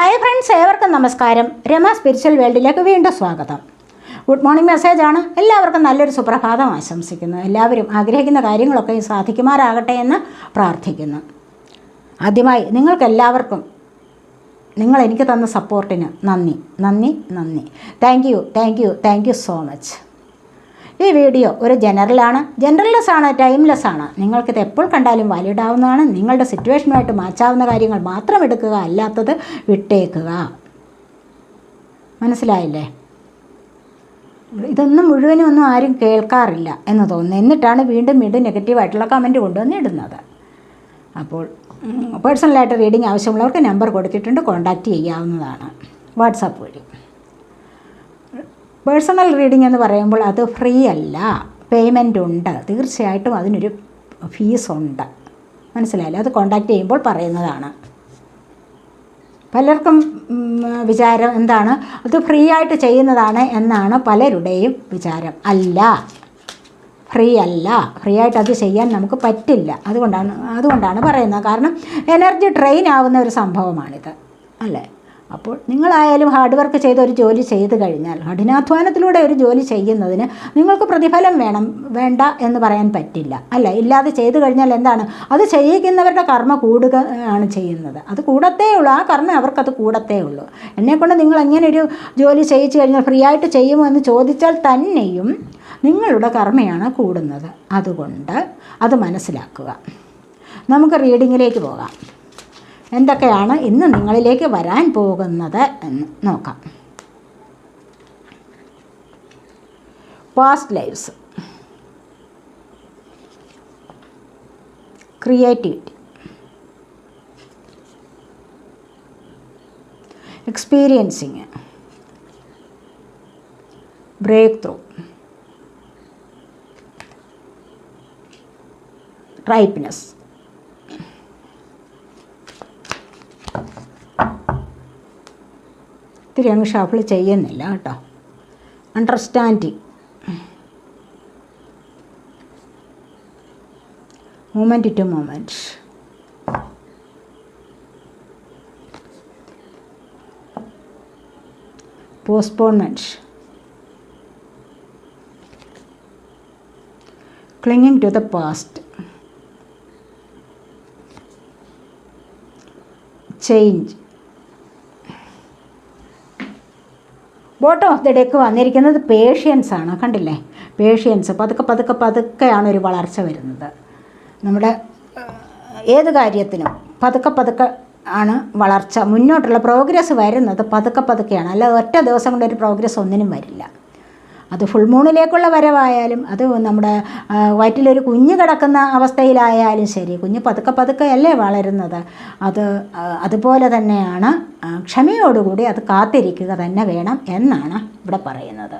Hi friends ഏവർക്കും നമസ്കാരം. Rama spiritual വേൾഡിലേക്ക് വീണ്ടും സ്വാഗതം. ഗുഡ് മോർണിംഗ് മെസ്സേജാണ് എല്ലാവർക്കും നല്ലൊരു സുപ്രഭാതം ആശംസിക്കുന്നു. എല്ലാവരും ആഗ്രഹിക്കുന്ന കാര്യങ്ങളൊക്കെ സാധിക്കുമാറാകട്ടെ എന്ന് പ്രാർത്ഥിക്കുന്നു. ആദ്യമായി നിങ്ങൾക്കെല്ലാവർക്കും നിങ്ങൾ എനിക്ക് തന്ന സപ്പോർട്ടിന് നന്ദി. നന്ദി നന്ദി. Thank you thank you thank you so much ഈ വീഡിയോ ഒരു ജനറലാണ്. ജനറൽലെസ് ആണ് ടൈംലെസ് ആണ്. നിങ്ങൾക്കിത് എപ്പോൾ കണ്ടാലും വാലിഡ് ആവുന്നതാണ് നിങ്ങളുടെ സിറ്റുവേഷനുമായിട്ട് മാച്ചാവുന്ന കാര്യങ്ങൾ മാത്രം എടുക്കുക അല്ലാത്തത് വിട്ടേക്കുക. മനസ്സിലായില്ലേ? ഇതൊന്നും മുഴുവനും ഒന്നും ആരും കേൾക്കാറില്ല എന്ന് തോന്നുന്നു. എന്നിട്ടാണ് വീണ്ടും വീണ്ടും നെഗറ്റീവായിട്ടുള്ള കമന്റ് കൊണ്ടുവന്ന് ഇടുന്നത്. അപ്പോൾ പേഴ്സണലായിട്ട് റീഡിംഗ് ആവശ്യമുള്ളവർക്ക് നമ്പർ കൊടുത്തിട്ടുണ്ട്. കോൺടാക്റ്റ് ചെയ്യാവുന്നതാണ്. വാട്സാപ്പ് വഴി. പേഴ്സണൽ റീഡിംഗ് എന്ന് പറയുമ്പോൾ അത് ഫ്രീ അല്ല. പേയ്മെന്റ് ഉണ്ട്. തീർച്ചയായിട്ടും അതിനൊരു ഫീസ് ഉണ്ട്. മനസ്സിലായില്ലേ? അത് കോണ്ടാക്ട് ചെയ്യുമ്പോൾ പറയുന്നതാണ്. പലർക്കും വിചാരം എന്താണ്? അത് ഫ്രീ ആയിട്ട് ചെയ്യുന്നതാണ് എന്നാണ് പലരുടെയും വിചാരം. അല്ല. ഫ്രീ അല്ല. ഫ്രീ ആയിട്ട് അത് ചെയ്യാൻ നമുക്ക് പറ്റില്ല. അതുകൊണ്ടാണ് അതുകൊണ്ടാണ് പറയുന്നത്. കാരണം എനർജി ട്രെയിൻ ആവുന്ന ഒരു സംഭവമാണിത്. അല്ലേ? അപ്പോൾ നിങ്ങളായാലും ഹാർഡ് വർക്ക് ചെയ്ത് ഒരു ജോലി ചെയ്ത് കഴിഞ്ഞാൽ കഠിനാധ്വാനത്തിലൂടെ ഒരു ജോലി ചെയ്യുന്നതിന് നിങ്ങൾക്ക് പ്രതിഫലം വേണം വേണ്ട എന്ന് പറയാൻ പറ്റില്ല. അല്ല ഇല്ലാതെ ചെയ്തു കഴിഞ്ഞാൽ എന്താണ്? അത് ചെയ്യിക്കുന്നവരുടെ കർമ്മ കൂടുക ആണ് ചെയ്യുന്നത്. അത് കൂടത്തേ ഉള്ളൂ. ആ കർമ്മ അവർക്കത് കൂടത്തേ ഉള്ളൂ. എന്നെക്കൊണ്ട് നിങ്ങൾ എങ്ങനെ ഒരു ജോലി ചെയ്യിച്ചു കഴിഞ്ഞാൽ ഫ്രീ ആയിട്ട് ചെയ്യുമോ എന്ന് ചോദിച്ചാൽ തന്നെയും നിങ്ങളുടെ കർമ്മയാണ് കൂടുന്നത്. അതുകൊണ്ട് അത് മനസ്സിലാക്കുക. നമുക്ക് റീഡിങ്ങിലേക്ക് പോകാം. എന്തൊക്കെയാണ് ഇന്ന് നിങ്ങളിലേക്ക് വരാൻ പോകുന്നത് എന്ന് നോക്കാം. Past lives creativity experiencing breakthrough ripeness ഇത്തിരി അങ്ങ് ഷഫിൾ ചെയ്യുന്നില്ല കേട്ടോ. Understanding moment to moment postponement clinging to the past change bottom of the deck വന്നിരിക്കുന്നത് പേഷ്യൻസ് ആണ്. കണ്ടില്ലേ? പേഷ്യൻസ് പതുക്കെ പതുക്കെ പതുക്കെയാണ് ഒരു വളർച്ച വരുന്നത്. നമ്മുടെ ഏത് കാര്യത്തിനും പതുക്കെ പതുക്കെ ആണ് വളർച്ച. മുന്നോട്ടുള്ള പ്രോഗ്രസ് വരുന്നത് പതുക്കെ പതുക്കെയാണ്. അല്ലാതെ ഒറ്റ ദിവസം കൊണ്ട് ഒരു പ്രോഗ്രസ് ഒന്നിനും വരില്ല. അത് ഫുൾ മൂണിലേക്കുള്ള വരവായാലും അത് നമ്മുടെ വയറ്റിലൊരു കുഞ്ഞ് കിടക്കുന്ന അവസ്ഥയിലായാലും ശരി കുഞ്ഞ് പതുക്കെ പതുക്കെ അല്ലേ വളരുന്നത് അത് അതുപോലെ തന്നെയാണ് ക്ഷമയോടുകൂടി അത് കാത്തിരിക്കുക തന്നെ വേണം എന്നാണ് ഇവിടെ പറയുന്നത്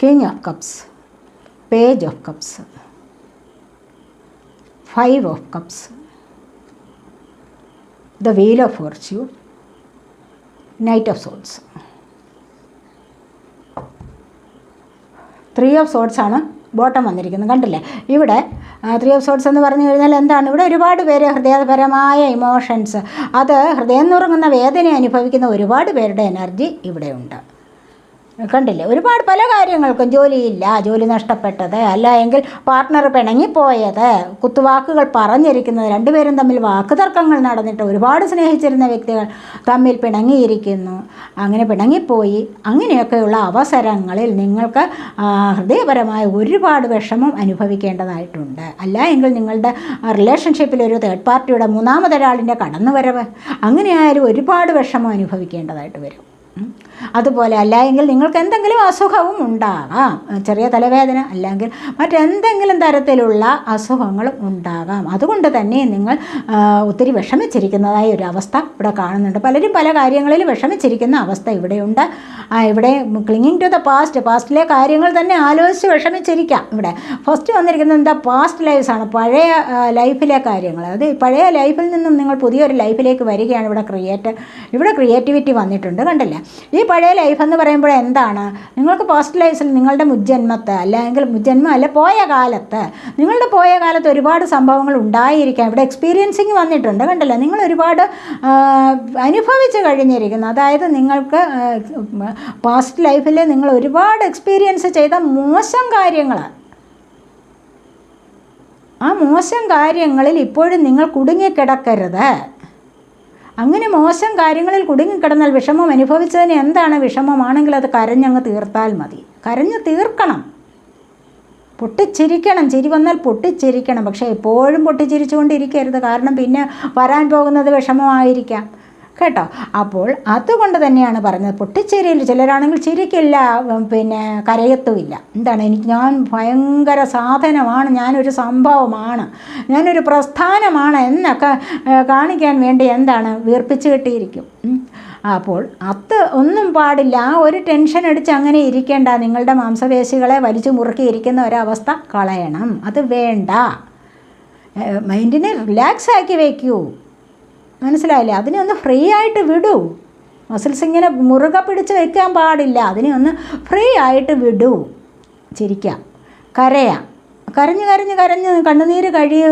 king of cups page of cups. Five of cups. The wheel of fortune. Knight of swords. Three of swords ആണ് ബോട്ടം വന്നിരിക്കുന്നത്. കണ്ടില്ലേ? ഇവിടെ ത്രീ ഓഫ് സോട്ട്സ് എന്ന് പറഞ്ഞു കഴിഞ്ഞാൽ എന്താണ്? ഇവിടെ ഒരുപാട് പേര് ഹൃദയപരമായ ഇമോഷൻസ് അത് ഹൃദയം നുറങ്ങുന്ന വേദന അനുഭവിക്കുന്ന ഒരുപാട് പേരുടെ എനർജി ഇവിടെയുണ്ട് കണ്ടില്ലേ? ഒരുപാട് പല കാര്യങ്ങൾക്കും ജോലിയില്ല ജോലി നഷ്ടപ്പെട്ടത് അല്ല എങ്കിൽ പാർട്ട്ണർ പിണങ്ങിപ്പോയത് കുത്തുവാക്കുകൾ പറഞ്ഞിരിക്കുന്നത് രണ്ടുപേരും തമ്മിൽ വാക്കുതർക്കങ്ങൾ നടന്നിട്ട് ഒരുപാട് സ്നേഹിച്ചിരുന്ന വ്യക്തികൾ തമ്മിൽ പിണങ്ങിയിരിക്കുന്നു. അങ്ങനെ പിണങ്ങിപ്പോയി. അങ്ങനെയൊക്കെയുള്ള അവസരങ്ങളിൽ നിങ്ങൾക്ക് ഹൃദയപരമായ ഒരുപാട് വിഷമം അനുഭവിക്കേണ്ടതായിട്ടുണ്ട്. അല്ല എങ്കിൽ നിങ്ങളുടെ റിലേഷൻഷിപ്പിൽ ഒരു തേർഡ് പാർട്ടിയുടെ മൂന്നാമതൊരാളിന്റെ കടന്നുവരവ്. അങ്ങനെയായാലും ഒരുപാട് വിഷമം അനുഭവിക്കേണ്ടതായിട്ട് വരും. അതുപോലെ അല്ല എങ്കിൽ നിങ്ങൾക്ക് എന്തെങ്കിലും അസുഖവും ഉണ്ടാകാം ചെറിയ തലവേദന അല്ലെങ്കിൽ മറ്റെന്തെങ്കിലും തരത്തിലുള്ള അസുഖങ്ങളും ഉണ്ടാകാം അതുകൊണ്ട് തന്നെ നിങ്ങൾ ഒത്തിരി വിഷമിച്ചിരിക്കുന്നതായ ഒരു അവസ്ഥ ഇവിടെ കാണുന്നുണ്ട്. പലരും പല കാര്യങ്ങളിൽ വിഷമിച്ചിരിക്കുന്ന അവസ്ഥ ഇവിടെയുണ്ട്. ആ, ഇവിടെ ക്ലിങ്ങിങ് ടു ദ പാസ്റ്റ് പാസ്റ്റിലെ കാര്യങ്ങൾ തന്നെ ആലോചിച്ച് വിഷമിച്ചിരിക്കാം ഇവിടെ. ഫസ്റ്റ് വന്നിരിക്കുന്നത് എന്താ? പാസ്റ്റ് ലൈഫ്സാണ് പഴയ ലൈഫിലെ കാര്യങ്ങൾ. അത് പഴയ ലൈഫിൽ നിന്നും നിങ്ങൾ പുതിയൊരു ലൈഫിലേക്ക് വരികയാണ് ഇവിടെ ക്രിയേറ്റ് ഇവിടെ ക്രിയേറ്റിവിറ്റി വന്നിട്ടുണ്ട് കണ്ടില്ലേ? ഈ പഴയ ലൈഫ് എന്ന് പറയുമ്പോൾ എന്താണ്? നിങ്ങൾക്ക് പാസ്റ്റ് ലൈഫിൽ നിങ്ങളുടെ മുജ്ജന്മത്ത് അല്ലെങ്കിൽ മുജ്ജന്മം അല്ല പോയ കാലത്ത് നിങ്ങളുടെ പോയ കാലത്ത് ഒരുപാട് സംഭവങ്ങൾ ഉണ്ടായിരിക്കാം. ഇവിടെ എക്സ്പീരിയൻസിങ് വന്നിട്ടുണ്ട് കണ്ടില്ലേ? നിങ്ങൾ ഒരുപാട് അനുഭവിച്ച് കഴിഞ്ഞിരിക്കുന്നു. അതായത് നിങ്ങൾക്ക് പാസ്റ്റ് ലൈഫിൽ നിങ്ങൾ ഒരുപാട് എക്സ്പീരിയൻസ് ചെയ്ത മോശം കാര്യങ്ങൾ ആ മോശം കാര്യങ്ങളിൽ ഇപ്പോഴും നിങ്ങൾ കുടുങ്ങിക്കിടക്കരുത്. അങ്ങനെ മോശം കാര്യങ്ങളിൽ കുടുങ്ങിക്കിടന്നാൽ വിഷമം അനുഭവിച്ചതിന് എന്താണ് വിഷമമാണെങ്കിൽ അത് കരഞ്ഞങ്ങ് തീർത്താൽ മതി. കരഞ്ഞ് തീർക്കണം. പൊട്ടിച്ചിരിക്കണം. ചിരി വന്നാൽ പൊട്ടിച്ചിരിക്കണം. പക്ഷേ എപ്പോഴും പൊട്ടിച്ചിരിച്ചുകൊണ്ടിരിക്കരുത്. കാരണം പിന്നെ വരാൻ പോകുന്നത് വിഷമമായിരിക്കാം. കേട്ടോ? അപ്പോൾ അതുകൊണ്ട് തന്നെയാണ് പറഞ്ഞത്. പൊട്ടിച്ചേരിയിൽ ചിലരാണെങ്കിൽ ചിരിക്കില്ല പിന്നെ കരയത്തുമില്ല. എന്താണ്? എനിക്ക് ഞാൻ ഭയങ്കര സാധനമാണ് ഞാനൊരു സംഭവമാണ് ഞാനൊരു പ്രസ്ഥാനമാണ് എന്നൊക്കെ കാണിക്കാൻ വേണ്ടി എന്താണ്? വീർപ്പിച്ച് കിട്ടിയിരിക്കും. അപ്പോൾ അത് ഒന്നും പാടില്ല. ആ ഒരു ടെൻഷൻ അടിച്ച് അങ്ങനെ ഇരിക്കേണ്ട. നിങ്ങളുടെ മാംസപേശികളെ വലിച്ചു മുറുക്കി ഇരിക്കുന്ന ഒരവസ്ഥ കളയണം. അത് വേണ്ട. മൈൻഡിനെ റിലാക്സ് ആക്കി വയ്ക്കൂ. മനസ്സിലായില്ലേ? അതിനെ ഒന്ന് ഫ്രീ ആയിട്ട് വിടൂ. മസിൽസ് ഇങ്ങനെ മുറുകെ പിടിച്ച് വെക്കാൻ പാടില്ല. അതിനെ ഒന്ന് ഫ്രീ ആയിട്ട് വിടൂ. ചിരിക്കാം. കരയാം. കരഞ്ഞ് കരഞ്ഞ് കരഞ്ഞ് കണ്ണുനീര് കഴി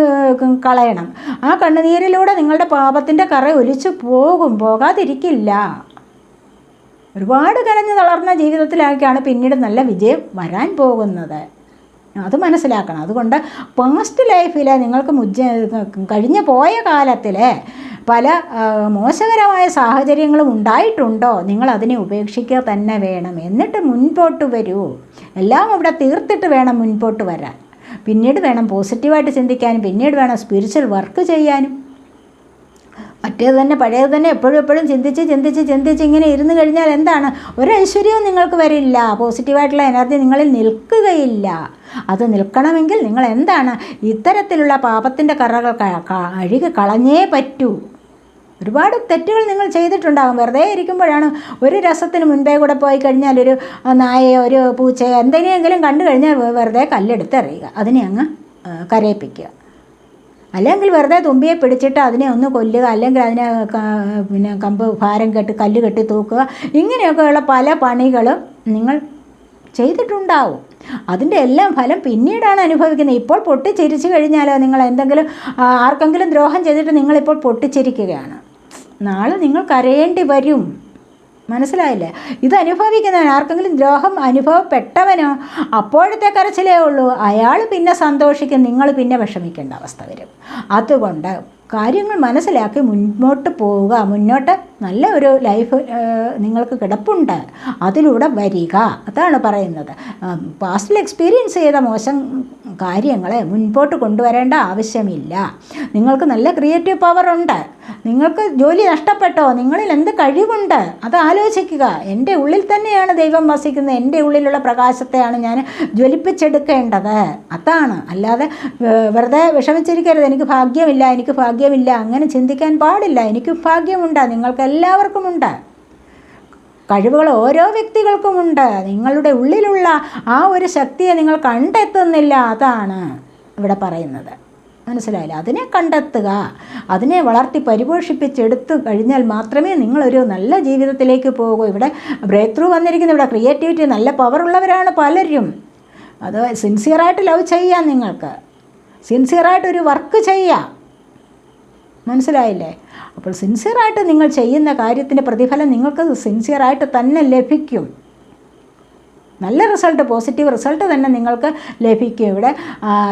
കളയണം. ആ കണ്ണുനീരിലൂടെ നിങ്ങളുടെ പാപത്തിന്റെ കറ ഒലിച്ചു പോകും. പോകാതിരിക്കില്ല. ഒരുപാട് കരഞ്ഞ് തളർന്ന ജീവിതത്തിലേക്കാണ് പിന്നീട് നല്ല വിജയം വരാൻ പോകുന്നത്. അത് മനസ്സിലാക്കണം. അതുകൊണ്ട് പാസ്റ്റ് ലൈഫിൽ നിങ്ങൾക്ക് മുജ്ജ കഴിഞ്ഞു പോയ കാലത്തിൽ പല മോശകരമായ സാഹചര്യങ്ങളും ഉണ്ടായിട്ടുണ്ടോ? നിങ്ങൾ അതിനെ ഉപേക്ഷിക്കുക തന്നെ വേണം. എന്നിട്ട് മുൻപോട്ട് വരൂ. എല്ലാം ഇവിടെ തീർത്തിട്ട് വേണം മുൻപോട്ട് വരാൻ. പിന്നീട് വേണം പോസിറ്റീവായിട്ട് ചിന്തിക്കാനും പിന്നീട് വേണം സ്പിരിച്വൽ വർക്ക് ചെയ്യാനും. മറ്റേത് തന്നെ പഴയത് തന്നെ എപ്പോഴും എപ്പോഴും ചിന്തിച്ച് ചിന്തിച്ച് ചിന്തിച്ച് ഇങ്ങനെ ഇരുന്ന് കഴിഞ്ഞാൽ എന്താണ്? ഒരു ഐശ്വര്യവും നിങ്ങൾക്ക് വരില്ല. പോസിറ്റീവായിട്ടുള്ള എനർജി നിങ്ങളിൽ നിൽക്കുകയില്ല. അത് നിൽക്കണമെങ്കിൽ നിങ്ങൾ എന്താണ്? ഇത്തരത്തിലുള്ള പാപത്തിന്റെ കറകൾ അഴുകി കളഞ്ഞേ പറ്റൂ. ഒരുപാട് തെറ്റുകൾ നിങ്ങൾ ചെയ്തിട്ടുണ്ടാകും. വെറുതെ ഇരിക്കുമ്പോഴാണ് ഒരു രസത്തിന് മുൻപേ കൂടെ പോയി കഴിഞ്ഞാൽ ഒരു നായയോ ഒരു പൂച്ചയോ എന്തിനെയെങ്കിലും കണ്ടു കഴിഞ്ഞാൽ വെറുതെ കല്ലെടുത്ത് എറിയുക അതിനെ അങ്ങ് കരയിപ്പിക്കുക. അല്ലെങ്കിൽ വെറുതെ തുമ്പിയെ പിടിച്ചിട്ട് അതിനെ ഒന്ന് കൊല്ലുക. അല്ലെങ്കിൽ അതിനെ പിന്നെ കമ്പ് ഭാരം കെട്ടി കല്ല് കെട്ടി തൂക്കുക. ഇങ്ങനെയൊക്കെയുള്ള പല പണികളും നിങ്ങൾ ചെയ്തിട്ടുണ്ടാവും. അതിന്റെ എല്ലാം ഫലം പിന്നീടാണ് അനുഭവിക്കുന്നത്. ഇപ്പോൾ പൊട്ടിച്ചിരിച്ചു കഴിഞ്ഞാലോ നിങ്ങൾ എന്തെങ്കിലും ആർക്കെങ്കിലും ദ്രോഹം ചെയ്തിട്ട് നിങ്ങളിപ്പോൾ പൊട്ടിച്ചിരിക്കുകയാണ്. നാളെ നിങ്ങൾ കരയേണ്ടി വരും. മനസ്സിലായില്ലേ? ഇത് അനുഭവിക്കുന്നവൻ ആർക്കെങ്കിലും ദ്രോഹം അനുഭവപ്പെട്ടവനോ? അപ്പോഴത്തെ കരച്ചിലേ ഉള്ളൂ. അയാൾ പിന്നെ സന്തോഷിക്കും നിങ്ങൾ പിന്നെ വിഷമിക്കേണ്ട അവസ്ഥ വരും. അതുകൊണ്ട് കാര്യങ്ങൾ മനസ്സിലാക്കി മുന്നോട്ട് പോവുക. മുന്നോട്ട് നല്ല ഒരു ലൈഫ് നിങ്ങൾക്ക് കിടപ്പുണ്ട്. അതിലൂടെ വരിക. അതാണ് പറയുന്നത്. പാസ്റ്റിൽ എക്സ്പീരിയൻസ് ചെയ്ത മോശം കാര്യങ്ങളെ മുൻപോട്ട് കൊണ്ടുവരേണ്ട ആവശ്യമില്ല. നിങ്ങൾക്ക് നല്ല ക്രിയേറ്റീവ് പവർ ഉണ്ട്. നിങ്ങൾക്ക് ജോലി നഷ്ടപ്പെട്ടോ? നിങ്ങളിൽ എന്ത് കഴിവുണ്ട്? അത് ആലോചിക്കുക. എന്റെ ഉള്ളിൽ തന്നെയാണ് ദൈവം വസിക്കുന്നത്. എന്റെ ഉള്ളിലുള്ള പ്രകാശത്തെയാണ് ഞാൻ ജ്വലിപ്പിച്ചെടുക്കേണ്ടത്. അതാണ്. അല്ലാതെ വെറുതെ വിഷമിച്ചിരിക്കരുത്. എനിക്ക് ഭാഗ്യമില്ല എനിക്ക് ഭാഗ്യമില്ല. അങ്ങനെ ചിന്തിക്കാൻ പാടില്ല. എനിക്ക് ഭാഗ്യമുണ്ട്. നിങ്ങൾക്ക് എല്ലാവർക്കുമുണ്ട് കഴിവുകൾ ഓരോ വ്യക്തികൾക്കുമുണ്ട് നിങ്ങളുടെ ഉള്ളിലുള്ള ആ ഒരു ശക്തിയെ നിങ്ങൾ കണ്ടെത്തുന്നില്ല. അതാണ് ഇവിടെ പറയുന്നത്. മനസ്സിലായില്ല. അതിനെ കണ്ടെത്തുക. അതിനെ വളർത്തി പരിപോഷിപ്പിച്ചെടുത്ത് കഴിഞ്ഞാൽ മാത്രമേ നിങ്ങളൊരു നല്ല ജീവിതത്തിലേക്ക് പോകൂ. ഇവിടെ ബ്രേക്ക് ത്രൂ വന്നിരിക്കുന്ന. ഇവിടെ ക്രിയേറ്റിവിറ്റി നല്ല പവറുള്ളവരാണ് പലരും. അത് സിൻസിയറായിട്ട് ലവ് ചെയ്യാം നിങ്ങൾക്ക്. സിൻസിയറായിട്ടൊരു വർക്ക് ചെയ്യാം. മനസ്സിലായില്ലേ? അപ്പോൾ സിൻസിയറായിട്ട് നിങ്ങൾ ചെയ്യുന്ന കാര്യത്തിന്റെ പ്രതിഫലം നിങ്ങൾക്ക് സിൻസിയറായിട്ട് തന്നെ ലഭിക്കും. നല്ല റിസൾട്ട് പോസിറ്റീവ് റിസൾട്ട് തന്നെ നിങ്ങൾക്ക് ലഭിക്കും. ഇവിടെ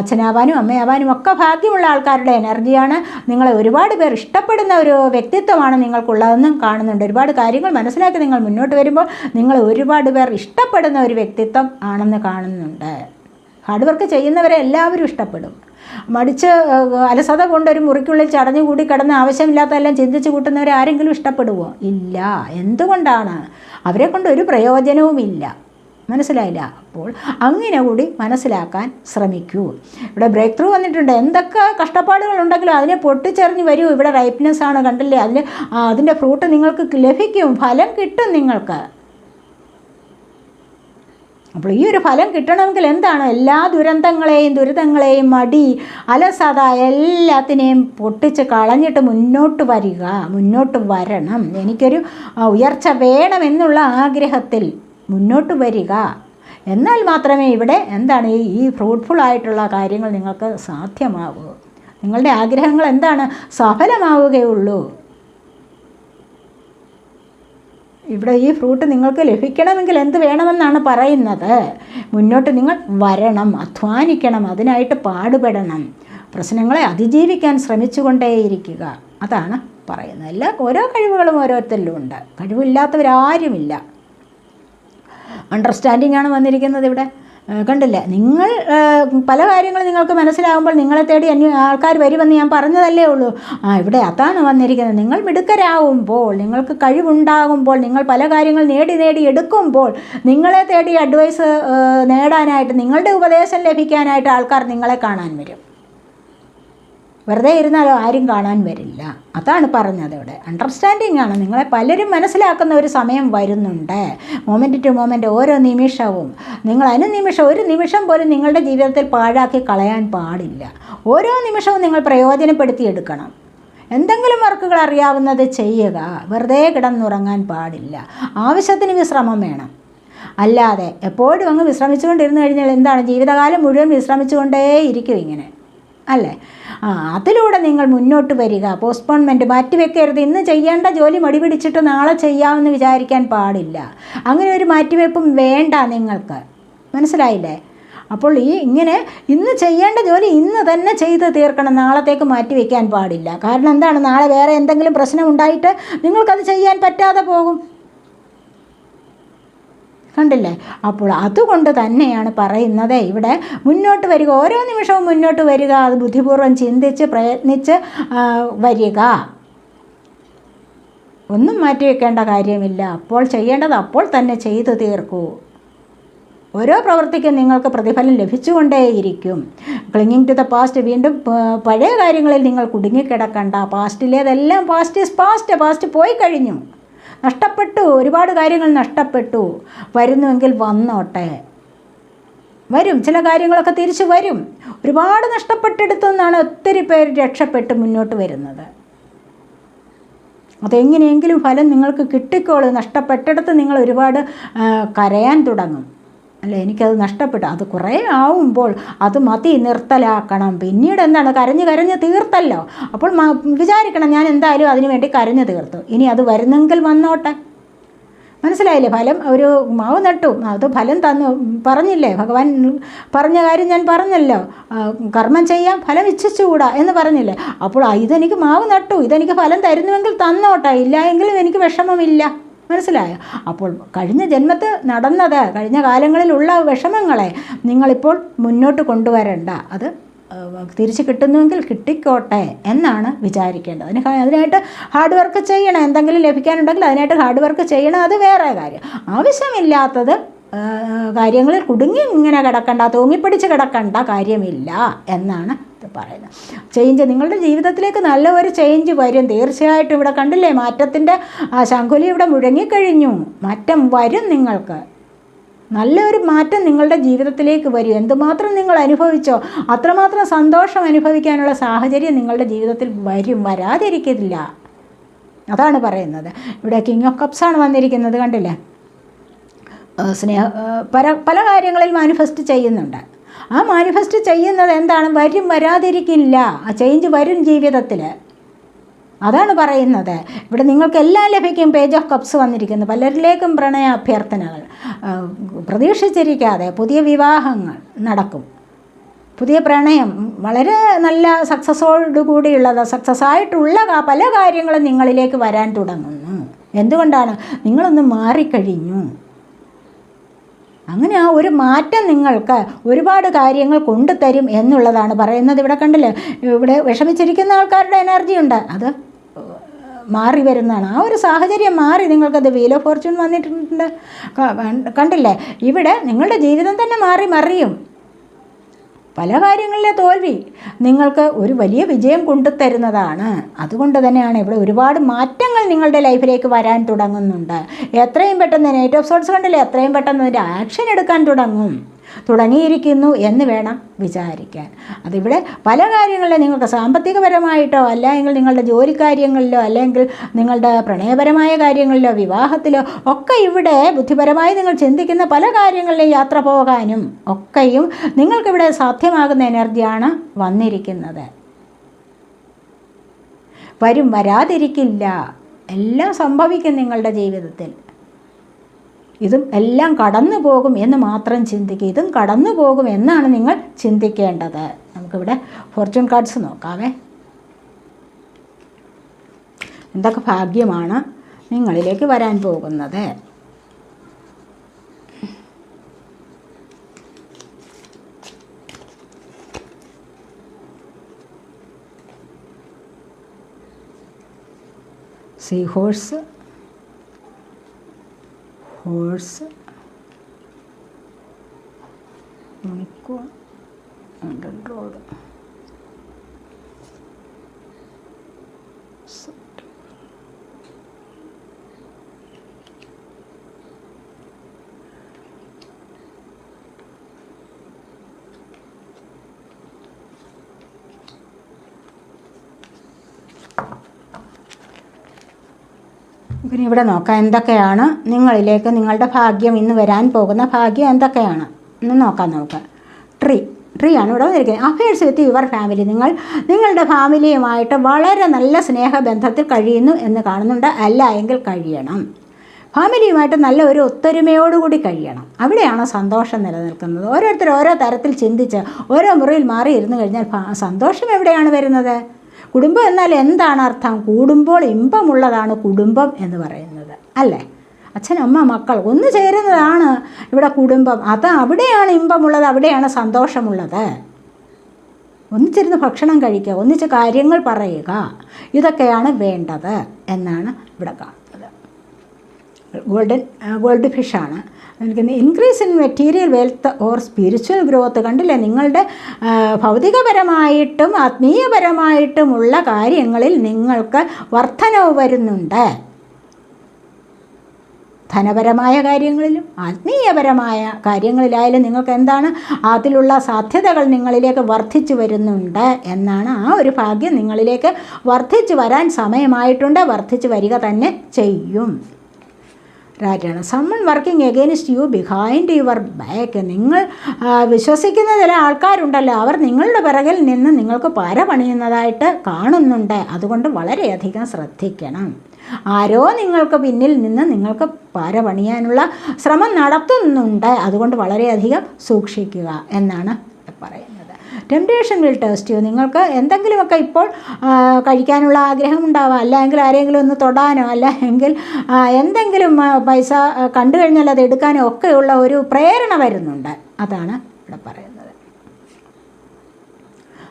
അച്ഛനാവാനും അമ്മയാവാനും ഒക്കെ ഭാഗ്യമുള്ള ആൾക്കാരുടെ എനർജിയാണ് നിങ്ങളെ ഒരുപാട് പേർ ഇഷ്ടപ്പെടുന്ന ഒരു വ്യക്തിത്വമാണ് നിങ്ങൾക്കുള്ളതെന്നും കാണുന്നുണ്ട്. ഒരുപാട് കാര്യങ്ങൾ മനസ്സിലാക്കി നിങ്ങൾ മുന്നോട്ട് വരുമ്പോൾ നിങ്ങൾ ഒരുപാട് പേർ ഇഷ്ടപ്പെടുന്ന ഒരു വ്യക്തിത്വം ആണെന്ന് കാണുന്നുണ്ട്. ഹാർഡ് വർക്ക് ചെയ്യുന്നവരെ എല്ലാവരും ഇഷ്ടപ്പെടും. മടിച്ച് അലസത കൊണ്ടൊരു മുറിക്കുള്ളിൽ ചടഞ്ഞു കൂടി കിടന്ന് ആവശ്യമില്ലാത്തതെല്ലാം ചിന്തിച്ച് കൂട്ടുന്നവരെ ആരെങ്കിലും ഇഷ്ടപ്പെടുമോ ഇല്ല. എന്തുകൊണ്ടാണ്? അവരെ കൊണ്ട് ഒരു പ്രയോജനവുമില്ല. മനസ്സിലായില്ല. അപ്പോൾ അങ്ങനെ കൂടി മനസ്സിലാക്കാൻ ശ്രമിക്കൂ. ഇവിടെ ബ്രേക്ക് ത്രൂ വന്നിട്ടുണ്ട്. എന്തൊക്കെ കഷ്ടപ്പാടുകളുണ്ടെങ്കിലും അതിനെ പൊട്ടിച്ചെറിഞ്ഞ് വരൂ. ഇവിടെ റൈപ്നെസ് ആണ് കണ്ടില്ലേ? അതിൽ അതിന്റെ ഫ്രൂട്ട് നിങ്ങൾക്ക് ലഭിക്കും. ഫലം കിട്ടും നിങ്ങൾക്ക്. അപ്പോൾ ഈ ഒരു ഫലം കിട്ടണമെങ്കിൽ എന്താണ്? എല്ലാ ദുരന്തങ്ങളെയും ദുരിതങ്ങളെയും മടി അലസത എല്ലാത്തിനെയും പൊട്ടിച്ച് കളഞ്ഞിട്ട് മുന്നോട്ട് വരിക. മുന്നോട്ട് വരണം. എനിക്കൊരു ഉയർച്ച വേണമെന്നുള്ള ആഗ്രഹത്തിൽ മുന്നോട്ട് വരിക. എന്നാൽ മാത്രമേ ഇവിടെ എന്താണ് ഈ ഫ്രൂട്ട്ഫുൾ ആയിട്ടുള്ള കാര്യങ്ങൾ നിങ്ങൾക്ക് സാധ്യമാകൂ. നിങ്ങളുടെ ആഗ്രഹങ്ങൾ എന്താണ്? സഫലമാവുകയുള്ളൂ. ഇവിടെ ഈ ഫ്രൂട്ട് നിങ്ങൾക്ക് ലഭിക്കണമെങ്കിൽ എന്ത് വേണമെന്നാണ് പറയുന്നത്? മുന്നോട്ട് നിങ്ങൾ വരണം അധ്വാനിക്കണം അതിനായിട്ട് പാടുപെടണം. പ്രശ്നങ്ങളെ അതിജീവിക്കാൻ ശ്രമിച്ചുകൊണ്ടേയിരിക്കുക. അതാണ് പറയുന്നത്. എല്ലാ ഓരോ കഴിവുകളും ഓരോരുത്തരിലും ഉണ്ട്. കഴിവില്ലാത്തവരാരുമില്ല. അണ്ടർസ്റ്റാൻഡിംഗ് ആണ് വന്നിരിക്കുന്നത് ഇവിടെ. കണ്ടില്ലേ? നിങ്ങൾ പല കാര്യങ്ങളും നിങ്ങൾക്ക് മനസ്സിലാകുമ്പോൾ നിങ്ങളെ തേടി അന്യ ആൾക്കാർ വരുമെന്ന് ഞാൻ പറഞ്ഞതല്ലേ ഉള്ളൂ. ആ ഇവിടെ അതാണ് വന്നിരിക്കുന്നത്. നിങ്ങൾ മിടുക്കരാകുമ്പോൾ നിങ്ങൾക്ക് കഴിവുണ്ടാകുമ്പോൾ നിങ്ങൾ പല കാര്യങ്ങൾ നേടി നേടി എടുക്കുമ്പോൾ നിങ്ങളെ തേടി അഡ്വൈസ് നേടാനായിട്ട് നിങ്ങളുടെ ഉപദേശം ലഭിക്കാനായിട്ട് ആൾക്കാർ നിങ്ങളെ കാണാൻ വരും. വെറുതെ ഇരുന്നാലോ ആരും കാണാൻ വരില്ല. അതാണ് പറഞ്ഞത് ഇവിടെ അണ്ടർസ്റ്റാൻഡിങ് ആണ്. നിങ്ങളെ പലരും മനസ്സിലാക്കുന്ന ഒരു സമയം വരുന്നുണ്ട്. മൊമെന്റ് ടു മൊമെന്റ് ഓരോ നിമിഷവും. നിങ്ങൾ അനുനിമിഷം ഒരു നിമിഷം പോലും നിങ്ങളുടെ ജീവിതത്തിൽ പാഴാക്കി കളയാൻ പാടില്ല. ഓരോ നിമിഷവും നിങ്ങൾ പ്രയോജനപ്പെടുത്തിയെടുക്കണം എന്തെങ്കിലും വർക്കുകൾ അറിയാവുന്നത് ചെയ്യുക. വെറുതെ കിടന്നുറങ്ങാൻ പാടില്ല. ആവശ്യത്തിന് വിശ്രമം വേണം. അല്ലാതെ എപ്പോഴും അങ്ങ് വിശ്രമിച്ചുകൊണ്ടിരുന്നു കഴിഞ്ഞാൽ എന്താണ്? ജീവിതകാലം മുഴുവൻ വിശ്രമിച്ചുകൊണ്ടേ ഇരിക്കും ഇങ്ങനെ. അല്ലേ? ആ അതിലൂടെ നിങ്ങൾ മുന്നോട്ട് വരിക. പോസ്റ്റ്പോൺമെന്റ് മാറ്റിവെക്കരുത്. ഇന്ന് ചെയ്യേണ്ട ജോലി മടി പിടിച്ചിട്ട് നാളെ ചെയ്യാമെന്ന് വിചാരിക്കാൻ പാടില്ല. അങ്ങനെ ഒരു മാറ്റിവെപ്പും വേണ്ട നിങ്ങൾക്ക്. മനസ്സിലായില്ലേ? അപ്പോൾ ഈ ഇങ്ങനെ ഇന്ന് ചെയ്യേണ്ട ജോലി ഇന്ന് തന്നെ ചെയ്ത് തീർക്കണം. നാളത്തേക്ക് മാറ്റി വയ്ക്കാൻ പാടില്ല. കാരണം എന്താണ്? നാളെ വേറെ എന്തെങ്കിലും പ്രശ്നം ഉണ്ടായിട്ട് നിങ്ങൾക്കത് ചെയ്യാൻ പറ്റാതെ പോകും. കണ്ടില്ലേ? അപ്പോൾ അതുകൊണ്ട് തന്നെയാണ് പറയുന്നത്. ഇവിടെ മുന്നോട്ട് വരിക ഓരോ നിമിഷവും മുന്നോട്ട് വരിക അത് ബുദ്ധിപൂർവം ചിന്തിച്ച് പ്രയത്നിച്ച് വരിക. ഒന്നും മാറ്റി വെക്കേണ്ട കാര്യമില്ല. അപ്പോൾ ചെയ്യേണ്ടത് അപ്പോൾ തന്നെ ചെയ്തു തീർക്കൂ. ഓരോ പ്രവൃത്തിക്കും നിങ്ങൾക്ക് പ്രതിഫലം ലഭിച്ചുകൊണ്ടേയിരിക്കും. ക്ലിങ്ങിങ് ടു ദ പാസ്റ്റ് വീണ്ടും പഴയ കാര്യങ്ങളിൽ നിങ്ങൾ കുടുങ്ങിക്കിടക്കണ്ട. പാസ്റ്റിലേതെല്ലാം പാസ്റ്റ് ഇസ് പാസ്റ്റ് പാസ്റ്റ് പോയി കഴിഞ്ഞു നഷ്ടപ്പെട്ടു ഒരുപാട് കാര്യങ്ങൾ നഷ്ടപ്പെട്ടു. വരുന്നുവെങ്കിൽ വന്നോട്ടെ. വരും ചില കാര്യങ്ങളൊക്കെ തിരിച്ചു വരും. ഒരുപാട് നഷ്ടപ്പെട്ടെടുത്തു നിന്നാണ് ഒത്തിരി പേര് രക്ഷപ്പെട്ട് മുന്നോട്ട് വരുന്നത്. അതെങ്ങനെയെങ്കിലും ഫലം നിങ്ങൾക്ക് കിട്ടിക്കോളൂ. നഷ്ടപ്പെട്ടിടത്ത് നിങ്ങൾ ഒരുപാട് കരയാൻ തുടങ്ങും. അല്ല? എനിക്കത് നഷ്ടപ്പെട്ടു. അത് കുറേ ആവുമ്പോൾ അത് മതി നിർത്തലാക്കണം. പിന്നീട് എന്താണ്? കരഞ്ഞ് കരഞ്ഞ് തീർത്തല്ലോ. അപ്പോൾ വിചാരിക്കണം ഞാൻ എന്തായാലും അതിനു വേണ്ടി കരഞ്ഞ് തീർത്തു. ഇനി അത് വരുന്നെങ്കിൽ വന്നോട്ടെ. മനസ്സിലായില്ലേ? ഫലം ഒരു മാവ് നട്ടു. അത് ഫലം തന്നു. പറഞ്ഞില്ലേ? ഭഗവാൻ പറഞ്ഞ കാര്യം ഞാൻ പറഞ്ഞല്ലോ. കർമ്മം ചെയ്യാം ഫലം ഇച്ഛിച്ചുകൂടാ എന്ന് പറഞ്ഞില്ലേ? അപ്പോൾ ഇതെനിക്ക് മാവ് നട്ടു. ഇതെനിക്ക് ഫലം തരുന്നുവെങ്കിൽ തന്നോട്ടെ. ഇല്ല എങ്കിലും എനിക്ക് വിഷമമില്ല. മനസ്സിലായോ? അപ്പോൾ കഴിഞ്ഞ ജന്മത്ത് നടന്നത് കഴിഞ്ഞ കാലങ്ങളിലുള്ള വിഷമങ്ങളെ നിങ്ങളിപ്പോൾ മുന്നോട്ട് കൊണ്ടുവരണ്ട. അത് തിരിച്ച് കിട്ടുന്നുവെങ്കിൽ കിട്ടിക്കോട്ടെ എന്നാണ് വിചാരിക്കേണ്ടത്. അതിന് അതിനായിട്ട് ഹാർഡ് വർക്ക് ചെയ്യണം. എന്തെങ്കിലും ലഭിക്കാനുണ്ടെങ്കിൽ അതിനായിട്ട് ഹാർഡ് വർക്ക് ചെയ്യണം. അത് വേറെ കാര്യം. ആവശ്യമില്ലാത്തത് കാര്യങ്ങളിൽ കുടുങ്ങി ഇങ്ങനെ കിടക്കണ്ട തൂങ്ങിപ്പിടിച്ച് കിടക്കണ്ട കാര്യമില്ല എന്നാണ് പറയുന്നത് ചേഞ്ച് നിങ്ങളുടെ ജീവിതത്തിലേക്ക് നല്ല ഒരു ചേഞ്ച് വരും. തീർച്ചയായിട്ടും ഇവിടെ കണ്ടില്ലേ മാറ്റത്തിന്റെ ശങ്കുലി ഇവിടെ മുഴങ്ങിക്കഴിഞ്ഞു. മാറ്റം വരും നിങ്ങൾക്ക്. നല്ലൊരു മാറ്റം നിങ്ങളുടെ ജീവിതത്തിലേക്ക് വരും. എന്തുമാത്രം നിങ്ങൾ അനുഭവിച്ചോ അത്രമാത്രം സന്തോഷം അനുഭവിക്കാനുള്ള സാഹചര്യം നിങ്ങളുടെ ജീവിതത്തിൽ വരും. വരാതിരിക്കില്ല അതാണ് പറയുന്നത്. ഇവിടെ കിങ് ഓഫ് കപ്സ് ആണ് വന്നിരിക്കുന്നത് കണ്ടില്ലേ? സ്നേഹ പല പല കാര്യങ്ങളിൽ മാനിഫെസ്റ്റ് ചെയ്യുന്നുണ്ട്. ആ മാനിഫെസ്റ്റ് ചെയ്യുന്നത് എന്താണ്? വരും വരാതിരിക്കില്ല. ആ ചേഞ്ച് വരും ജീവിതത്തിൽ അതാണ് പറയുന്നത്. ഇവിടെ നിങ്ങൾക്ക് എല്ലാം ലഭിക്കും. പേജ് ഓഫ് കപ്സ് വന്നിരിക്കുന്നു. പലരിലേക്കും പ്രണയ അഭ്യർത്ഥനകൾ പ്രതീക്ഷിച്ചിരിക്കാതെ പുതിയ വിവാഹങ്ങൾ നടക്കും. പുതിയ പ്രണയം. വളരെ നല്ല സക്സസ്സോട് കൂടിയുള്ളത് സക്സസ് ആയിട്ടുള്ള പല കാര്യങ്ങളും നിങ്ങളിലേക്ക് വരാൻ തുടങ്ങുന്നു. എന്തുകൊണ്ടാണ്? നിങ്ങളൊന്ന് മാറിക്കഴിഞ്ഞു. അങ്ങനെ ആ ഒരു മാറ്റം നിങ്ങൾക്ക് ഒരുപാട് കാര്യങ്ങൾ കൊണ്ടുതരും എന്നുള്ളതാണ് പറയുന്നത്. ഇവിടെ കണ്ടില്ലേ? ഇവിടെ വിഷമിച്ചിരിക്കുന്ന ആൾക്കാരുടെ എനർജി ഉണ്ട്. അത് മാറി വരുന്നതാണ്. ആ ഒരു സാഹചര്യം മാറി. നിങ്ങൾക്കത് വീൽ ഓഫ് ഫോർച്യൂൺ വന്നിട്ടുണ്ട്. കണ്ടില്ലേ? ഇവിടെ നിങ്ങളുടെ ജീവിതം തന്നെ മാറി മറിയും. പല കാര്യങ്ങളിലെ തോൽവി. നിങ്ങൾക്ക് ഒരു വലിയ വിജയം കൊണ്ടുതരുന്നതാണ്. അതുകൊണ്ട് തന്നെയാണ് ഇവിടെ ഒരുപാട് മാറ്റങ്ങൾ നിങ്ങളുടെ ലൈഫിലേക്ക് വരാൻ തുടങ്ങുന്നുണ്ട്. എത്രയും പെട്ടെന്ന് നൈറ്റ് ഓഫ് സോട്ട്സ് കണ്ടില്ലേ? എത്രയും പെട്ടെന്ന് അതിന്റെ ആക്ഷൻ എടുക്കാൻ തുടങ്ങും. തുടങ്ങിയിരിക്കുന്നു എന്ന് വേണം വിചാരിക്കാൻ. അതിവിടെ പല കാര്യങ്ങളിലും നിങ്ങൾക്ക് സാമ്പത്തികപരമായിട്ടോ അല്ലെങ്കിൽ നിങ്ങളുടെ ജോലി കാര്യങ്ങളിലോ അല്ലെങ്കിൽ നിങ്ങളുടെ പ്രണയപരമായ കാര്യങ്ങളിലോ വിവാഹത്തിലോ ഒക്കെ ഇവിടെ ബുദ്ധിപരമായി നിങ്ങൾ ചിന്തിക്കുന്ന പല കാര്യങ്ങളിലും യാത്ര പോകാനും ഒക്കെയും നിങ്ങൾക്കിവിടെ സാധ്യമാകുന്ന എനർജിയാണ് വന്നിരിക്കുന്നത്. വരും വരാതിരിക്കില്ല. എല്ലാം സംഭവിക്കും നിങ്ങളുടെ ജീവിതത്തിൽ. ഇതും എല്ലാം കടന്നു പോകും എന്ന് മാത്രം ചിന്തിക്കുക ഇതും കടന്നു പോകും എന്നാണ് നിങ്ങൾ ചിന്തിക്കേണ്ടത്. നമുക്കിവിടെ ഫോർച്യൂൺ കാർഡ്സ് നോക്കാവേ. എന്തൊക്കെ ഭാഗ്യമാണ് നിങ്ങളിലേക്ക് വരാൻ പോകുന്നത്? സീ ഹോഴ്സ് ഹോഴ്സ് മണിക്കൂർ റോഡ് ഇവിടെ നോക്കാം എന്തൊക്കെയാണ് നിങ്ങളിലേക്ക് നിങ്ങളുടെ ഭാഗ്യം ഇന്ന് വരാൻ പോകുന്ന ഭാഗ്യം എന്തൊക്കെയാണ്? ഇന്ന് നോക്കാം നമുക്ക്. ട്രീ ട്രീ ആണ് ഇവിടെ വന്നിരിക്കുന്നത്. അഫേഴ്സ് വിത്ത് യുവർ ഫാമിലി നിങ്ങൾ നിങ്ങളുടെ ഫാമിലിയുമായിട്ട് വളരെ നല്ല സ്നേഹബന്ധത്തിൽ കഴിയുന്നു എന്ന് കാണുന്നുണ്ട്. അല്ല എങ്കിൽ കഴിയണം. ഫാമിലിയുമായിട്ട് നല്ല ഒരു ഒത്തൊരുമയോടുകൂടി കഴിയണം. അവിടെയാണ് സന്തോഷം നിലനിൽക്കുന്നത്. ഓരോരുത്തർ ഓരോ തരത്തിൽ ചിന്തിച്ച് ഓരോ മുറിയിൽ മാറി ഇരുന്ന് കഴിഞ്ഞാൽ സന്തോഷം എവിടെയാണ് വരുന്നത്? കുടുംബം എന്നാൽ എന്താണ് അർത്ഥം? കൂടുമ്പോൾ ഇമ്പമുള്ളതാണ് കുടുംബം എന്ന് പറയുന്നത്. അല്ലേ? അച്ഛൻ അമ്മ മക്കൾ ഒന്ന് ചേരുന്നതാണ് ഇവിടെ കുടുംബം. അത് അവിടെയാണ് ഇമ്പമുള്ളത് അവിടെയാണ് സന്തോഷമുള്ളത്. ഒന്നിച്ചിരുന്ന് ഭക്ഷണം കഴിക്കുക ഒന്നിച്ച് കാര്യങ്ങൾ പറയുക ഇതൊക്കെയാണ് വേണ്ടത് എന്നാണ് ഇവിടെ കാണുന്നത്. Golden gold ഫിഷാണ് increase in material wealth or spiritual growth കണ്ടില്ലേ? നിങ്ങളുടെ ഭൗതികപരമായിട്ടും ആത്മീയപരമായിട്ടുമുള്ള കാര്യങ്ങളിൽ നിങ്ങൾക്ക് വർധനവ് വരുന്നുണ്ട്. ധനപരമായ കാര്യങ്ങളിലും ആത്മീയപരമായ കാര്യങ്ങളിലായാലും നിങ്ങൾക്ക് എന്താണ്? അതിലുള്ള സാധ്യതകൾ നിങ്ങളിലേക്ക് വർദ്ധിച്ചു വരുന്നുണ്ട് എന്നാണ് ആ ഒരു ഭാഗ്യം നിങ്ങളിലേക്ക് വർദ്ധിച്ചു വരാൻ സമയമായിട്ടുണ്ട്. വർദ്ധിച്ചു വരിക തന്നെ ചെയ്യും. രാജാണ് someone working against you behind your back നിങ്ങൾ വിശ്വസിക്കുന്ന ചില ആൾക്കാരുണ്ടല്ലോ അവർ നിങ്ങളുടെ പിറകിൽ നിന്ന് നിങ്ങൾക്ക് പര പണിയുന്നതായിട്ട് കാണുന്നുണ്ട്. അതുകൊണ്ട് വളരെയധികം ശ്രദ്ധിക്കണം. ആരോ നിങ്ങൾക്ക് പിന്നിൽ നിന്ന് നിങ്ങൾക്ക് പര പണിയാനുള്ള ശ്രമം നടത്തുന്നുണ്ട്. അതുകൊണ്ട് വളരെയധികം സൂക്ഷിക്കുക എന്നാണ് പറയുന്നത്. ടെംപ്റ്റേഷൻ വിൽ ടേസ്റ്റ് യു നിങ്ങൾക്ക് എന്തെങ്കിലുമൊക്കെ ഇപ്പോൾ കഴിക്കാനുള്ള ആഗ്രഹം ഉണ്ടാവാം. അല്ലെങ്കിൽ ആരെങ്കിലും ഒന്ന് തൊടാനോ അല്ലെങ്കിൽ എന്തെങ്കിലും പൈസ കണ്ടു കഴിഞ്ഞാൽ അത് എടുക്കാനോ ഒക്കെയുള്ള ഒരു പ്രേരണ വരുന്നുണ്ട്. അതാണ് ഇവിടെ പറയുന്നത്.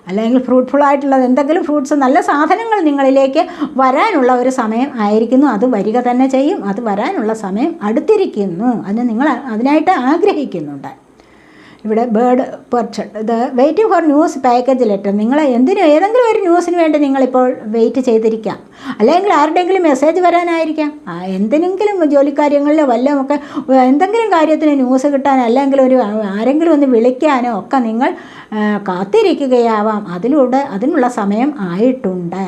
അല്ലെങ്കിൽ ഫ്രൂട്ട്ഫുൾ ആയിട്ടുള്ളത് എന്തെങ്കിലും ഫ്രൂട്ട്സ് നല്ല സാധനങ്ങൾ നിങ്ങളിലേക്ക് വരാനുള്ള ഒരു സമയം ആയിരിക്കുന്നു. അത് വരിക തന്നെ ചെയ്യും. അത് വരാനുള്ള സമയം അടുത്തിരിക്കുന്നു. അതിന് നിങ്ങൾ അതിനായിട്ട് ആഗ്രഹിക്കുന്നുണ്ട്. ഇവിടെ ബേർഡ് പെർച്ച് ഇത് wait for news package letter നിങ്ങൾ എന്തിനും ഏതെങ്കിലും ഒരു ന്യൂസിന് വേണ്ടി നിങ്ങളിപ്പോൾ വെയിറ്റ് ചെയ്തിരിക്കാം. അല്ലെങ്കിൽ ആരുടെയെങ്കിലും മെസ്സേജ് വരാനായിരിക്കാം. എന്തിനെങ്കിലും ജോലിക്കാര്യങ്ങളിലോ വല്ലതും ഒക്കെ എന്തെങ്കിലും കാര്യത്തിന് ന്യൂസ് കിട്ടാൻ അല്ലെങ്കിൽ ഒരു ആരെങ്കിലും ഒന്ന് വിളിക്കാനോ ഒക്കെ നിങ്ങൾ കാത്തിരിക്കുകയാവാം. അതിലൂടെ അതിനുള്ള സമയം ആയിട്ടുണ്ട്.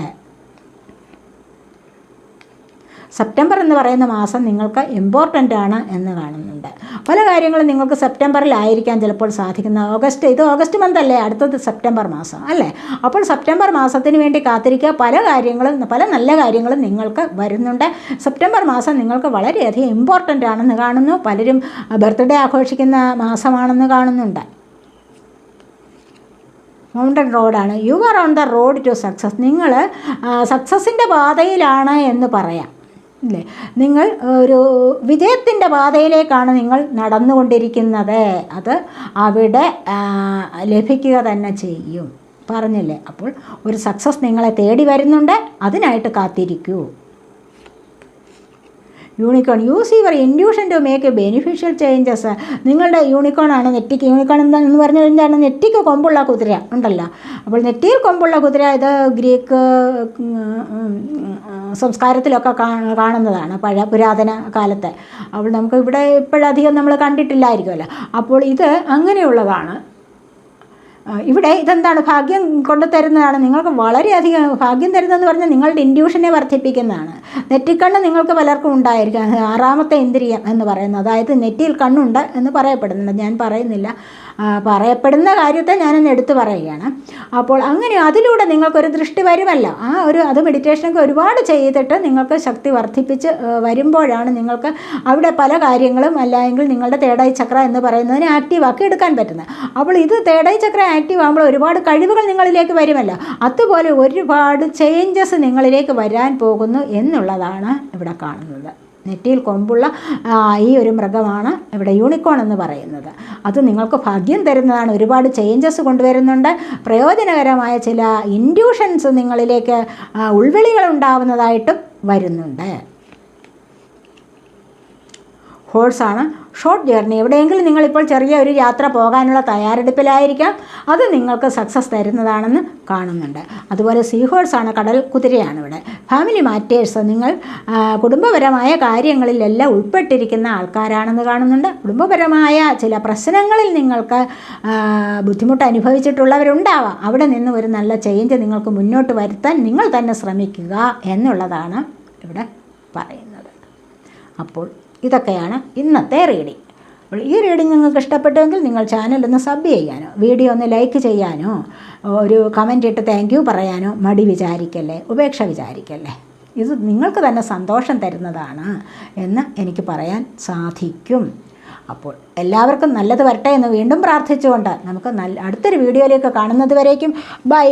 സെപ്റ്റംബർ എന്ന് പറയുന്ന മാസം നിങ്ങൾക്ക് ഇമ്പോർട്ടന്റ് ആണ് എന്ന് കാണുന്നുണ്ട്. പല കാര്യങ്ങളും നിങ്ങൾക്ക് സെപ്റ്റംബറിലായിരിക്കാൻ ചിലപ്പോൾ സാധിക്കുന്ന. ഓഗസ്റ്റ് ഇത് ഓഗസ്റ്റ് മന്ത് അല്ലേ? അടുത്തത് സെപ്റ്റംബർ മാസം അല്ലേ? അപ്പോൾ സെപ്റ്റംബർ മാസത്തിന് വേണ്ടി കാത്തിരിക്കുക. പല കാര്യങ്ങളും പല നല്ല കാര്യങ്ങളും നിങ്ങൾക്ക് വരുന്നുണ്ട്. സെപ്റ്റംബർ മാസം നിങ്ങൾക്ക് വളരെയധികം ഇമ്പോർട്ടന്റ് ആണെന്ന് കാണുന്നു. പലരും ബർത്ത്ഡേ ആഘോഷിക്കുന്ന മാസമാണെന്ന് കാണുന്നുണ്ട്. മൗണ്ടൻ റോഡാണ് you are on the road to success നിങ്ങൾ സക്സസിന്റെ പാതയിലാണ് എന്ന് പറയാം. ഇല്ലേ? നിങ്ങൾ ഒരു വിജയത്തിന്റെ പാതയിലേക്കാണ് നിങ്ങൾ നടന്നുകൊണ്ടിരിക്കുന്നത്. അത് അവിടെ ലഭിക്കുക തന്നെ ചെയ്യും. പറഞ്ഞില്ലേ? അപ്പോൾ ഒരു സക്സസ് നിങ്ങളെ തേടി വരുന്നുണ്ട്. അതിനായിട്ട് കാത്തിരിക്കൂ. Unicorn use your intuition to make beneficial changes നിങ്ങളുടെ യൂണിക്കോൺ ആണ് നെറ്റിക്ക്. യൂണിക്കോൺ എന്താണെന്ന് പറഞ്ഞു കഴിഞ്ഞാൽ നെറ്റിക്ക് കൊമ്പുള്ള കുതിര ഉണ്ടല്ലോ. അപ്പോൾ നെറ്റിയിൽ കൊമ്പുള്ള കുതിര ഇത് ഗ്രീക്ക് സംസ്കാരത്തിലൊക്കെ കാണുന്നതാണ് പഴയ പുരാതന കാലത്തെ. അപ്പോൾ നമുക്ക് ഇവിടെ ഇപ്പോഴധികം നമ്മൾ കണ്ടിട്ടില്ലായിരിക്കുമല്ലോ. അപ്പോൾ ഇത് അങ്ങനെയുള്ളതാണ്. ഇവിടെ ഇതെന്താണ്? ഭാഗ്യം കൊണ്ടു തരുന്നതാണ്. നിങ്ങൾക്ക് വളരെയധികം ഭാഗ്യം തരുന്നതെന്ന് പറഞ്ഞാൽ നിങ്ങളുടെ ഇൻഡ്യൂഷനെ വർദ്ധിപ്പിക്കുന്നതാണ്. നെറ്റിക്കണ്ണ് നിങ്ങൾക്ക് പലർക്കും ഉണ്ടായിരിക്കാം. ആറാമത്തെ ഇന്ദ്രിയം എന്ന് പറയുന്നത്. അതായത് നെറ്റിയിൽ കണ്ണുണ്ട് എന്ന് പറയപ്പെടുന്നുണ്ട്. ഞാൻ പറയുന്നില്ല. പറയപ്പെടുന്ന കാര്യത്തെ ഞാനൊന്ന് എടുത്തു പറയുകയാണ്. അപ്പോൾ അങ്ങനെ അതിലൂടെ നിങ്ങൾക്കൊരു ദൃഷ്ടി വരുമല്ലോ. ആ ഒരു അത് മെഡിറ്റേഷനൊക്കെ ഒരുപാട് ചെയ്തിട്ട് നിങ്ങൾക്ക് ശക്തി വർദ്ധിപ്പിച്ച് വരുമ്പോഴാണ് നിങ്ങൾക്ക് അവിടെ പല കാര്യങ്ങളും അല്ലെങ്കിൽ നിങ്ങളുടെ തേടായി ചക്ര എന്ന് പറയുന്നതിനെ ആക്റ്റീവാക്കി എടുക്കാൻ പറ്റുന്നത്. അപ്പോൾ ഇത് തേടായി ചക്ര ആക്റ്റീവ് ആകുമ്പോൾ ഒരുപാട് കഴിവുകൾ നിങ്ങളിലേക്ക് വരുമല്ലോ. അതുപോലെ ഒരുപാട് ചേഞ്ചസ് നിങ്ങളിലേക്ക് വരാൻ പോകുന്നു എന്നുള്ളതാണ് ഇവിടെ കാണുന്നത്. നെറ്റിയിൽ കൊമ്പുള്ള ഈ ഒരു മൃഗമാണ് ഇവിടെ യൂണിക്കോൺ എന്ന് പറയുന്നത്. അത് നിങ്ങൾക്ക് ഭാഗ്യം തരുന്നതാണ്. ഒരുപാട് ചേഞ്ചസ് കൊണ്ടുവരുന്നുണ്ട്. പ്രയോജനകരമായ ചില ഇൻഡ്യൂഷൻസ് നിങ്ങളിലേക്ക് ഉൾവിളികൾ ഉണ്ടാവുന്നതായിട്ടും വരുന്നുണ്ട്. ഹോഴ്സാണ്. Short journey. എവിടെയെങ്കിലും നിങ്ങളിപ്പോൾ ചെറിയ ഒരു യാത്ര പോകാനുള്ള തയ്യാറെടുപ്പിലായിരിക്കാം. അത് നിങ്ങൾക്ക് സക്സസ് തരുന്നതാണെന്ന് കാണുന്നുണ്ട്. അതുപോലെ സീ ഹോഴ്സാണ് കടൽ കുതിരയാണ് ഇവിടെ ഫാമിലി മാറ്റേഴ്സ് നിങ്ങൾ കുടുംബപരമായ കാര്യങ്ങളിലെല്ലാം ഉൾപ്പെട്ടിരിക്കുന്ന ആൾക്കാരാണെന്ന് കാണുന്നുണ്ട്. കുടുംബപരമായ ചില പ്രശ്നങ്ങളിൽ നിങ്ങൾക്ക് ബുദ്ധിമുട്ട് അനുഭവിച്ചിട്ടുള്ളവരുണ്ടാവാം. അവിടെ നിന്ന് ഒരു നല്ല ചേഞ്ച് നിങ്ങൾക്ക് മുന്നോട്ട് വരുത്താൻ നിങ്ങൾ തന്നെ ശ്രമിക്കുക എന്നുള്ളതാണ് ഇവിടെ പറയുന്നത്. അപ്പോൾ ഇതൊക്കെയാണ് ഇന്നത്തെ റീഡിങ് അപ്പോൾ ഈ റീഡിംഗ് നിങ്ങൾക്ക് ഇഷ്ടപ്പെട്ടുവെങ്കിൽ നിങ്ങൾ ചാനൽ ഒന്ന് സബ് ചെയ്യാനോ വീഡിയോ ഒന്ന് ലൈക്ക് ചെയ്യാനോ ഒരു കമന്റ് ഇട്ട് താങ്ക് യു പറയാനോ മടി വിചാരിക്കല്ലേ ഉപേക്ഷ വിചാരിക്കല്ലേ? ഇത് നിങ്ങൾക്ക് തന്നെ സന്തോഷം തരുന്നതാണ് എന്ന് എനിക്ക് പറയാൻ സാധിക്കും. അപ്പോൾ എല്ലാവർക്കും നല്ലത് വരട്ടെ എന്ന് വീണ്ടും പ്രാർത്ഥിച്ചുകൊണ്ട് നമുക്ക് നല്ല അടുത്തൊരു വീഡിയോയിലേക്ക് കാണുന്നത് വരേക്കും. ബൈ